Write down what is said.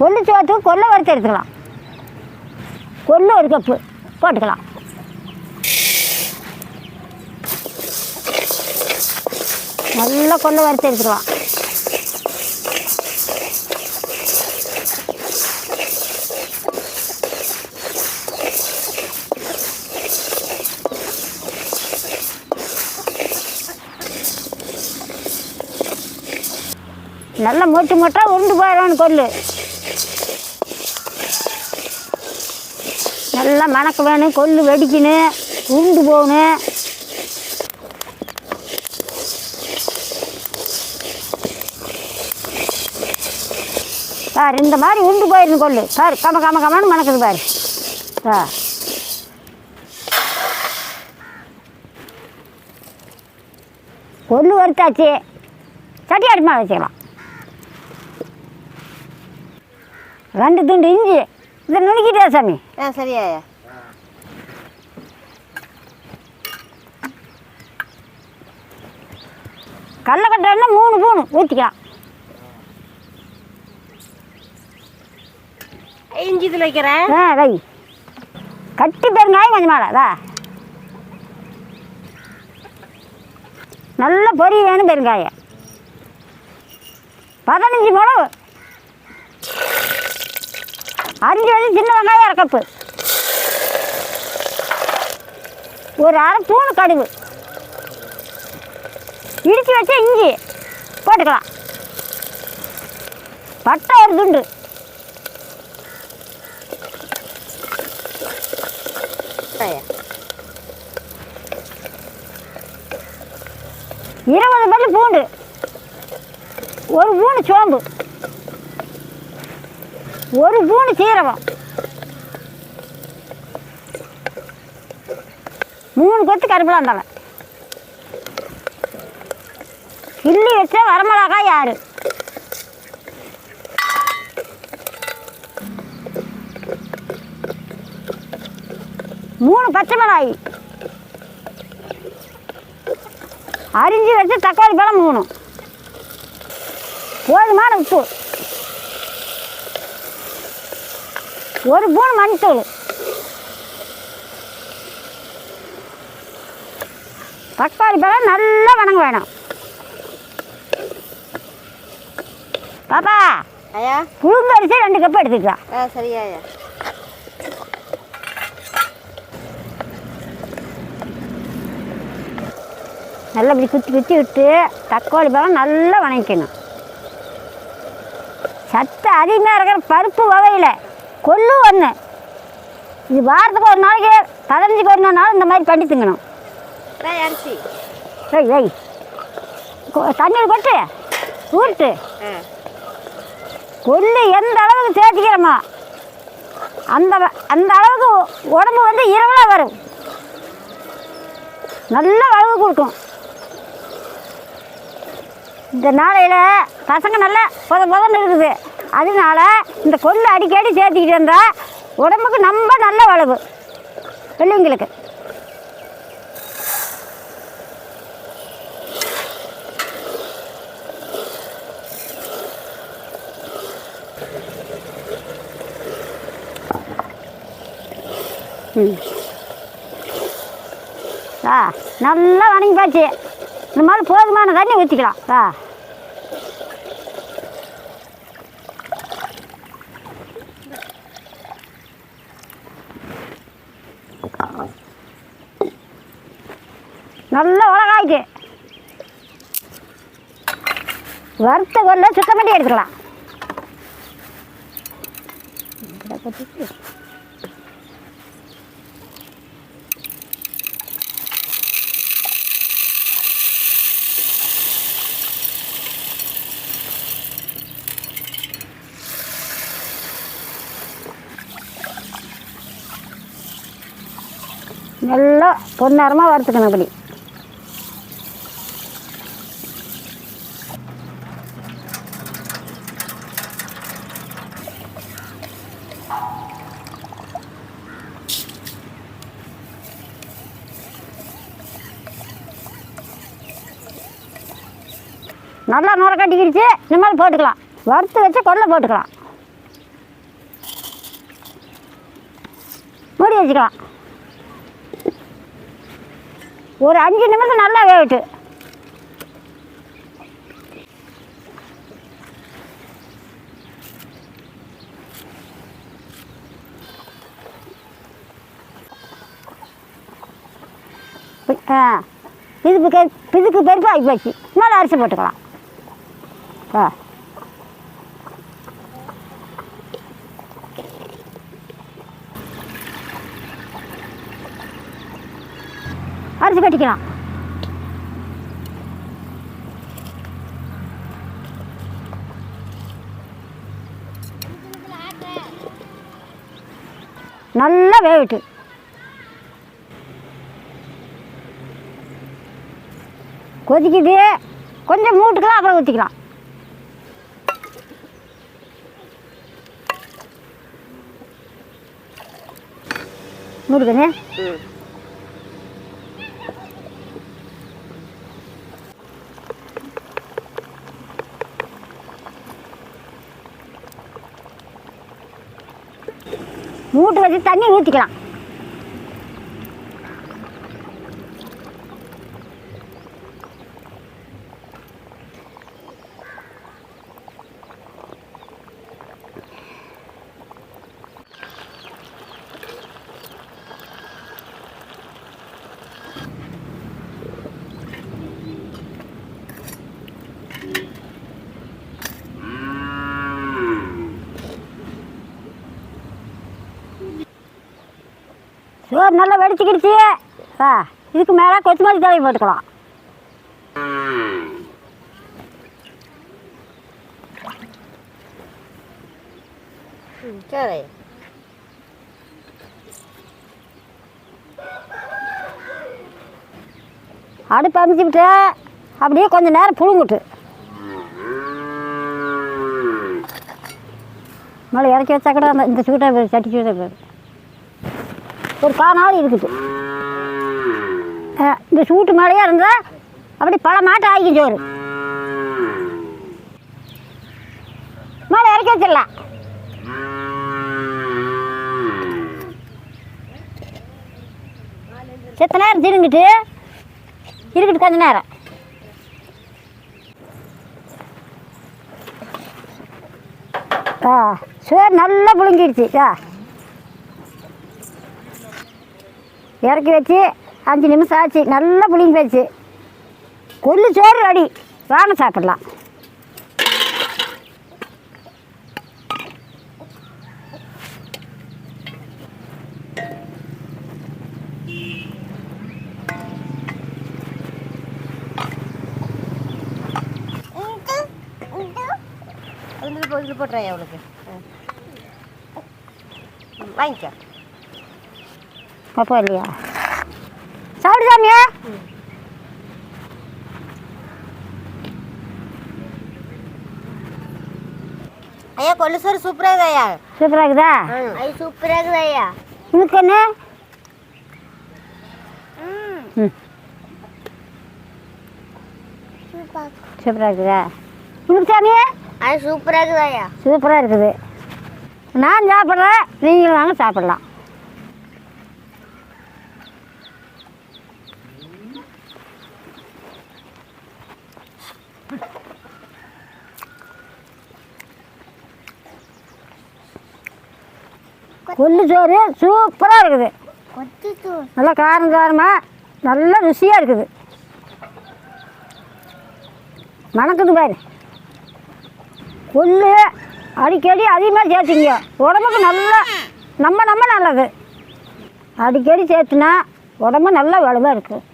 கொள்ளு சோத்துக்கு கொல்லை வறுத்து எடுத்துக்கலாம். கொள்ளு ஒரு கப்பு போட்டுக்கலாம். நல்லா கொள்ளை வறுத்து எடுத்துக்கலாம். நல்லா மொட்டு மொட்டாக உருண்டு போயிடும் கொள்ளு எல்லாம் மணக்க வேணும் கொள்ளு வெடிக்கணும் உருண்டு போகணும். பார் இந்த மாதிரி உண்டு போயிருந்து கொள்ளு. பாரு கம கம கமன்னு மணக்குது பாரு. ஆ. கொள்ளு வறுத்தாச்சு. சட்டி அடிமா மேலே வச்சுக்கலாம் ரெண்டு துண்டு இஞ்சி. இதை நுணுக்கிட்டே சாமி? ஆ சரியாயா கடலக்கட்டை மூணு பூணு ஊற்றிக்கலாம் இஞ்சி இதில் வைக்கிறேன். ஆ வை. கட்டி பெருங்காயம் கொஞ்சம் மேலே வா. நல்ல பொரி வேணும் பெருங்காயம். பதினஞ்சு மிளகு அரிஞ்சு வந்து சின்ன வெங்காயம் அரை கப்பு ஒரு அரை பூணு கடுகு. இடித்து வச்ச இஞ்சி போட்டுக்கலாம். பட்டை ஒரு துண்டு. இருபது பல்லு பூண்டு. ஒரு பூண்டு சோம்பு. ஒரு பூண்டு சீரகம். மூணு கொத்து கருப்பிலாம் தலை கிள்ளி வச்சா வரமிளகாய் யாரு மூணு பச்சை மிளகாய். அரிஞ்சு வச்சு தக்காளி பழம் மூணு போதுமான உப்பு. ஒரு பூன் மஞ்சத்தூள் தக்காளி பழம் நல்லா வணங்க வேணும். பாப்பா ஐயா. புழுங்க அரிசி ரெண்டு கப் எடுத்துக்கலாம் ஆ சரியாயா நல்லா இப்படி குத்தி குத்தி விட்டு தக்காளி பழம் நல்லா வணக்கணும் சத்து அதிகமாக இருக்கிற பருப்பு வகையில். கொள்ளு ஒன்று இது வாரத்துக்கு ஒரு நாளைக்கு பதினஞ்சுக்கு ஒரு நாள் இந்த மாதிரி பண்ணி திங்கணும். அரிசி. வை கொ- தண்ணீர் கொட்டு. ஊட்டு கொள்ளு எந்த அளவுக்கு சேர்த்திக்கிறோமோ அந்த அந்த அளவுக்கு உடம்பு வந்து இரவலாக வரும். நல்ல வளவு கொடுக்கும். இந்த நாளையில் பசங்க நல்லா புத புதன்னு இருக்குது. அதனால இந்த கொள்ளு அடிக்கடி சேர்த்துக்கிட்டு இருந்தால் உடம்புக்கு ரொம்ப நல்ல வளவு. பிள்ளைங்களுக்கு. ஆ நல்லா வணங்கி போச்சு. இந்த மாதிரி போதுமான தண்ணி ஊற்றிக்கலாம் ஆ. நல்லா உலகாய்க்கு வறுத்த கொள்ள சுத்தம் பண்ணி எடுத்துக்கலாம். நல்லா பொன்னாரமாக வறுத்துக்கணும் அப்படி நல்லா நுர கட்டிக்கிடுச்சு. இனிமேல் போட்டுக்கலாம். வறுத்து வச்சு கொல்ல போட்டுக்கலாம். மூடி வச்சுக்கலாம். ஒரு அஞ்சு நிமிஷம் நல்லா வேகட்டு. பிதுக்கு பிதுக்கு பெருப்பாகி போச்சு. மேலே அரிசி போட்டுக்கலாம். ஆ அரிசி கட்டிக்கலாம். நல்லா வேகட்டு கொதிக்குது. கொஞ்சம் மூட்டுக்கலாம் அப்புறம் ஊற்றிக்கலாம் மூட்டுக்கண்ணே ம் மூட்டு வச்சு தண்ணி ஊற்றிக்கலாம் சோறு நல்லா வெடிச்சுக்கிடுச்சு. ஆ இதுக்கு மேலே கொத்தமல்லி தழை போட்டுக்கலாம். சரி. அடுப்பு அமைச்சுக்கிட்டு அப்படியே கொஞ்சம் நேரம் புழுங்கிட்டு. மேலே இறக்கி வச்சா கூட அந்த இந்த சூட்டை சட்டி சூட்டை ஒரு கால் நாள் இருக்குது இந்த சூட்டு மேலேயே இருந்தால் அப்படி பல மாட்டு ஆகிக்கும் சோறு. மேலே இறக்கி வச்சிடலாம். செத்த நேரம் திருங்கிட்டு இருக்கட்டு கொஞ்ச நேரம். ஆ சோறு நல்லா புழுங்கிடுச்சு. ஆ. இறக்கி வச்சு அஞ்சு நிமிஷம் ஆச்சு நல்லா புளிங்க போச்சு கொள்ளு சோறு அடி வாங்க சாப்பிடலாம் போட்டுறேன் அவளுக்கு வாங்கிக்க அப்போ இல்லையா? சாப்பிடு சாமியா? ஐயா கொள்ளு சோறு சூப்பராக இருக்குது ஐயா. சூப்பராக இருக்குதா? ஐயா சூப்பராக இருக்குது ஐயா. உனக்கு என்ன? சூப்பராக இருக்குதா? உனக்கு சாமி ஐயா சூப்பராக இருக்குது ஐயா. சூப்பராக இருக்குது. நான் சாப்பிட்றேன் நீங்களும் வாங்க சாப்பிடலாம். கொள்ளு சோறு சூப்பராக இருக்குது. நல்லா காரம் காரமாக நல்லா ருசியாக இருக்குது. மணக்குது பாரு. கொள்ளு அடிக்கடி அதிகமாக சேர்த்திங்க. உடம்புக்கு நல்லா நம்ம நம்ம நல்லது. அடிக்கடி சேர்த்துனா உடம்பு நல்லா வலுவாக இருக்குது